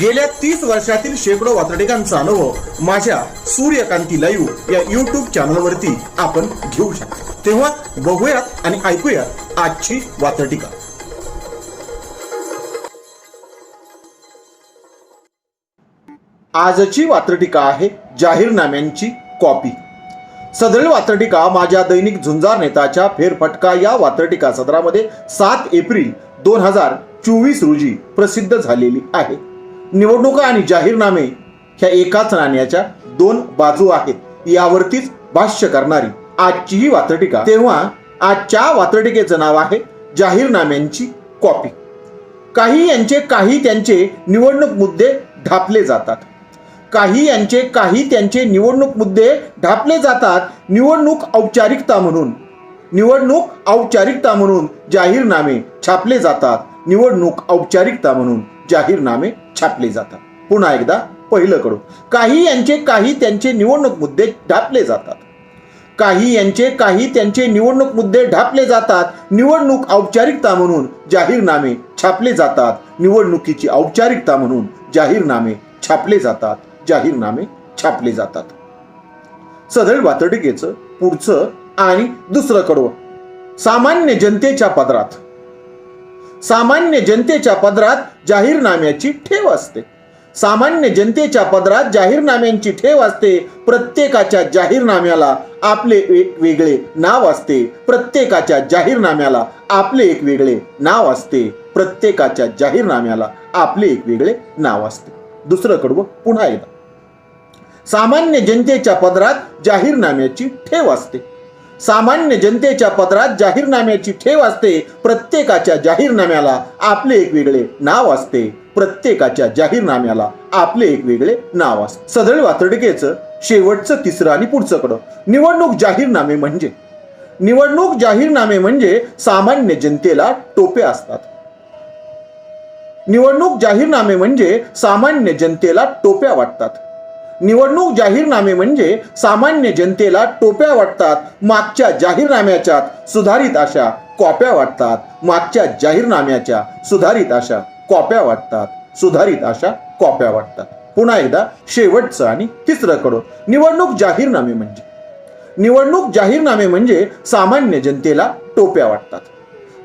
गेल्या तीस वर्षातील शेकडो वातडिकांचा अनुभव माझ्या सूर्यकांती लाईव्ह या युट्यूब चॅनलवरती आपण घेऊ शकतो. तेव्हा बघूयात आणि ऐकूयात आजची वातडिका आजची वात्रटिका आहे जाहीरनाम्यांची कॉपी सदरील वात्रटिका माझ्या दैनिक झुंजार नेताच्या फेरफटका या वात्रटिका सदरामध्ये सात एप्रिल दोन हजार चोवीस रोजी प्रसिद्ध झालेली आहे. निवडणुका आणि जाहीरनामे ह्या एकाच नाण्याच्या दोन बाजू आहेत. यावरतीच भाष्य करणारी आजची ही वात्रटिका. तेव्हा आजच्या वात्रटिकेचं नाव आहे जाहीरनाम्यांची कॉपी. काही यांचे काही त्यांचे निवडणूक मुद्दे ढापले जातात. काही यांचे काही त्यांचे निवडणूक मुद्दे ढापले जातात. निवडणूक औपचारिकता म्हणून. निवडणूक औपचारिकता म्हणून जाहीरनामे छापले जातात. निवडणूक औपचारिकता म्हणून जाहीरनामे छापले जातात. पुन्हा एकदा पहिलं कडू काही यांचे काही त्यांचे निवडणूक मुद्दे ढापले जातात. काही यांचे काही त्यांचे निवडणूक मुद्दे ढापले जातात. निवडणूक औपचारिकता म्हणून जाहीरनामे छापले जातात. निवडणुकीची औपचारिकता म्हणून जाहीरनामे छापले जातात. जाहीरनामे छापले जातात. सदळ वातडिकेचं पुढचं आणि दुसरं कडवं. सामान्य जनतेच्या पदरात. सामान्य जनतेच्या पदरात जाहीरनाम्याची ठेव असते. सामान्य जनतेच्या पदरात जाहीरनाम्यांची ठेव असते. प्रत्येकाच्या जाहीरनाम्याला आपले एक वेगळे नाव असते. प्रत्येकाच्या जाहीरनाम्याला आपले एक वेगळे नाव असते. प्रत्येकाच्या जाहीरनाम्याला आपले एक वेगळे नाव असते. दुसरं कडवं पुन्हा एकदा. सामान्य जनतेच्या पदरात जाहीरनाम्याची ठेव असते. सामान्य जनतेच्या पदरात जाहीरनाम्याची ठेव असते. प्रत्येकाच्या जाहीरनाम्याला आपले एक वेगळे नाव असते. प्रत्येकाच्या जाहीरनाम्याला आपले एक वेगळे नाव असते. सदळ वातडिकेचं शेवटचं तिसरं आणि पुढचं कडं. निवडणूक जाहीरनामे म्हणजे? निवडणूक जाहीरनामे म्हणजे सामान्य जनतेला टोपे असतात. निवडणूक जाहीरनामे म्हणजे सामान्य जनतेला टोप्या वाटतात. निवडणूक जाहीरनामे म्हणजे सामान्य जनतेला टोप्या वाटतात मागच्या जाहीरनाम्याच्या सुधारित अशा कॉप्या वाटतात. मागच्या जाहीरनाम्याच्या सुधारित अशा कॉप्या वाटतात. सुधारित अशा कॉप्या वाटतात. पुन्हा एकदा शेवटचं आणि तिसरं कडं निवडणूक जाहीरनामे म्हणजे. निवडणूक जाहीरनामे म्हणजे सामान्य जनतेला टोप्या वाटतात.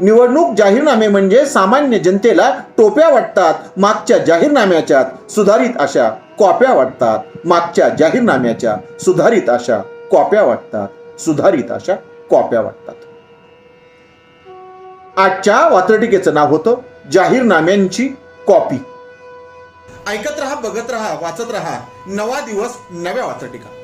निवडणूक जाहीरनामे म्हणजे सामान्य जनतेला टोप्या वाटतात मागच्या जाहीरनाम्याच्या सुधारित अशा कॉप्या वाटतात. मागच्या जाहीरनाम्याच्या सुधारित अशा कॉप्या वाटतात. सुधारित अशा कॉप्या वाटतात. आजच्या वात्रटिकेचं नाव होतं जाहीरनाम्यांची कॉपी. ऐकत रहा बघत रहा वाचत रहा. नवा दिवस नव्या वात्रटिका.